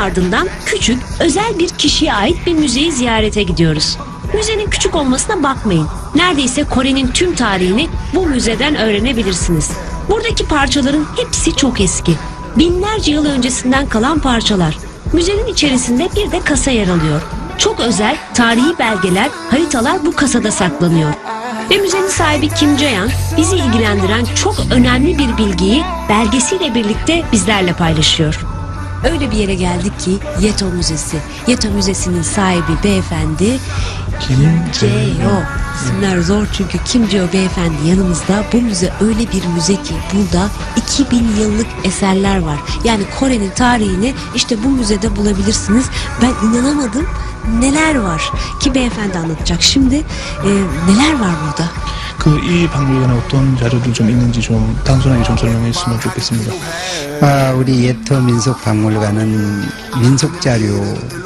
ardından küçük, özel bir kişiye ait bir müzeyi ziyarete gidiyoruz. Müzenin küçük olmasına bakmayın. Neredeyse Kore'nin tüm tarihini bu müzeden öğrenebilirsiniz. Buradaki parçaların hepsi çok eski. Binlerce yıl öncesinden kalan parçalar. Müzenin içerisinde bir de kasa yer alıyor. Çok özel tarihi belgeler, haritalar bu kasada saklanıyor. Ve müzenin sahibi Kim Jae-young bizi ilgilendiren çok önemli bir bilgiyi belgesiyle birlikte bizlerle paylaşıyor. Öyle bir yere geldik ki Yeto Müzesi. Yeto Müzesi'nin sahibi beyefendi Kim Jae-yo. İsimler zor çünkü Kim Jae-yo beyefendi yanımızda. Bu müze öyle bir müze ki burada 2000 yıllık eserler var. Yani Kore'nin tarihini işte bu müzede bulabilirsiniz. Ben inanamadım neler var ki beyefendi anlatacak. Şimdi e, neler var burada? 그 이 박물관에 어떤 자료들 좀 있는지 좀 단순하게 좀 설명해 주시면 좋겠습니다. 아, 우리 예토 민속 박물관은 민속 자료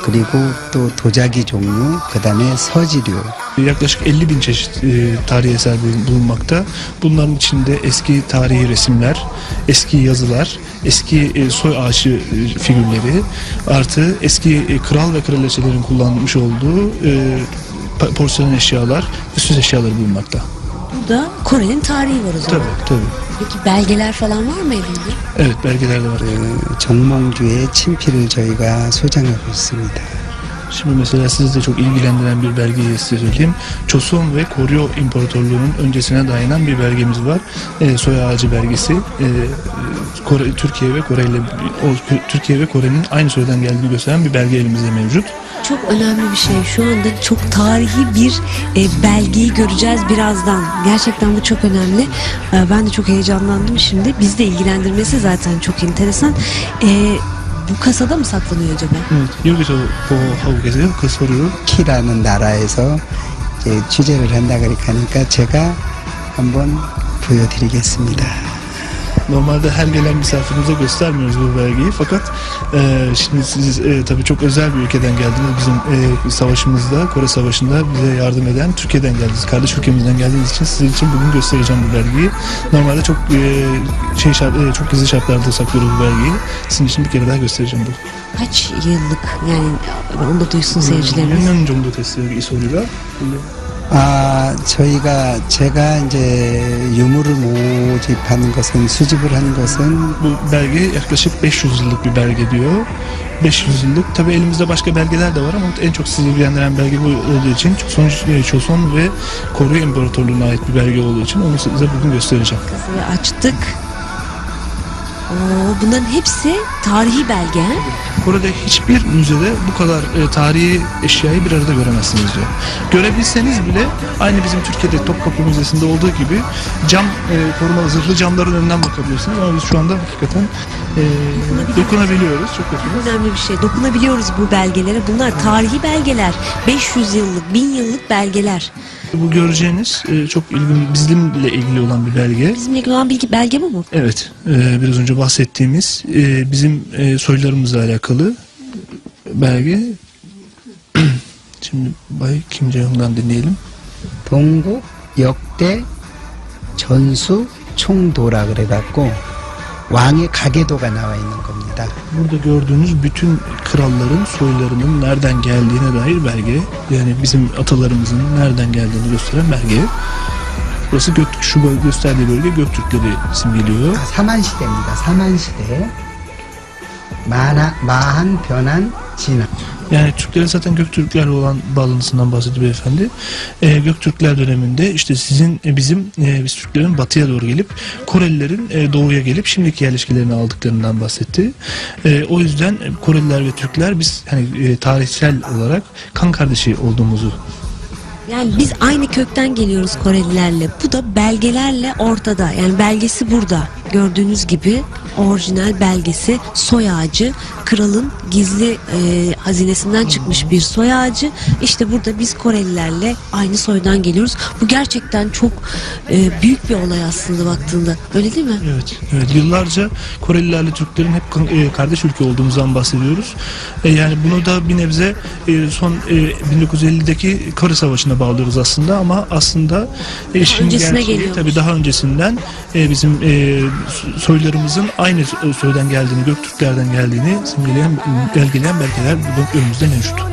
그리고 또 도자기 종류 그다음에 서지류 Yaklaşık 50 bin çeşit e, tarihi eser bulun- bulunmakta. Bunların içinde eski tarihi resimler, eski yazılar, eski e, soy ağacı e, figürleri, artı eski e, kral ve kraliçelerin kullanmış olduğu e, pa- porselen eşyalar ve süs eşyaları bulunmakta. Burada Kore'nin tarihi var o zaman. Tabii tabii. Peki belgeler falan var mı elinde? Evet belgeler de var. 그 정몽주의 친필을 저희가 소장하고 있습니다. Şimdi mesela sizi de çok ilgilendiren bir belgeyi size söyleyeyim. Çosun ve Koryo İmparatorluğu'nun öncesine dayanan bir belgemiz var. E, soy ağacı belgesi. E, Kore, Türkiye ve Kore ile o, Türkiye ve Kore'nin aynı soydan geldiğini gösteren bir belge elimizde mevcut. Çok önemli bir şey. Şu anda çok tarihi bir e, belgeyi göreceğiz birazdan. Gerçekten bu çok önemli. E, ben de çok heyecanlandım şimdi. Bizi de ilgilendirmesi zaten çok enteresan. E, 북한서담 무사건이에요, 저거? 음, 네, 여기서 뭐 하고 계세요? 그 소리를? 키라는 나라에서 이제 취재를 한다 그러니까 제가 한번 보여드리겠습니다. Normalde her gelen misafirimize göstermiyoruz bu belgeyi fakat e, şimdi siz e, tabii çok özel bir ülkeden geldiniz. Bizim e, savaşımızda, Kore Savaşı'nda bize yardım eden Türkiye'den geldiniz. Kardeş ülkemizden geldiğiniz için sizin için bugün göstereceğim bu belgeyi. Normalde çok e, şey şart, e, çok gizli şartlarda saklıyoruz bu belgeyi. Sizin için bir kere daha göstereceğim bu. Kaç yıllık yani onu da duysun seyircilerimiz. 1년 정도 됐어요 이 소리가. 아, 저희가 제가 이제 유물을 모집하는 것은 수집을 한 것은 Bu belge yaklaşık 500 yıllık bir belge diyor. 500 yıllık. Tabi elimizde başka belgeler de var ama en çok sizi ilgilendiren belge bu olduğu için Çoson, e, Çoson ve Kore İmparatorluğu'na ait bir belge olduğu için onu size bugün göstereceğim. Kasayı açtık. Oo, bunların hepsi tarihi belge. he? Kore'de hiçbir müzede bu kadar e, tarihi eşyayı bir arada göremezsiniz diyor. Görebilseniz bile aynı bizim Türkiye'de Topkapı Müzesi'nde olduğu gibi cam e, koruma zırhlı camların önünden bakabiliyorsunuz ama biz şu anda hakikaten e, dokunabiliyoruz. Çok yakınız. önemli bir şey. Dokunabiliyoruz bu belgelere. Bunlar tarihi belgeler. 500 yıllık, 1000 yıllık belgeler. Bu göreceğiniz e, çok ilgili, bizimle ilgili olan bir belge. Bizimle ilgili olan bilgi belge bu mu? Evet, e, biraz önce bahsettiğimiz e, bizim e, soylarımızla alakalı belge. Şimdi Bay Kim Jae-hyung'dan dinleyelim. 동국 역대 전수 총도라 그래갖고 왕의 가계도가 나와 있는 겁니다. Burada gördüğünüz bütün kralların soylarının nereden geldiğine dair belge. Yani bizim atalarımızın nereden geldiğini gösteren belge. Burası Göktürk, şu böl- gösterdiği bölge Göktürkleri simgeliyor. 사만시대입니다. 사만시대. Bana Bahan Pönen Çina. Yani Türklerin zaten Göktürklerle olan bağlantısından bahsetti beyefendi. E, Göktürkler döneminde işte sizin e, bizim e, biz Türklerin batıya doğru gelip Korelilerin e, doğuya gelip şimdiki yerleşkelerini aldıklarından bahsetti. E, o yüzden Koreliler ve Türkler biz hani e, tarihsel olarak kan kardeşi olduğumuzu yani biz aynı kökten geliyoruz Korelilerle. Bu da belgelerle ortada. Yani belgesi burada. Gördüğünüz gibi orijinal belgesi soy ağacı. Kralın gizli e, hazinesinden çıkmış bir soy ağacı. İşte burada biz Korelilerle aynı soydan geliyoruz. Bu gerçekten çok e, büyük bir olay aslında baktığında. Öyle değil mi? Evet, evet. Yıllarca Korelilerle Türklerin hep e, kardeş ülke olduğumuzdan bahsediyoruz. E, yani bunu da bir nebze e, son e, 1950'deki Kore Savaşı'na bağlıyoruz aslında ama aslında e, işin gerçeği geliyormuş. tabii daha öncesinden e, bizim e, soylarımızın aynı soydan geldiğini, Göktürklerden geldiğini simgeleyen, belgeleyen belgeler burada önümüzde mevcut.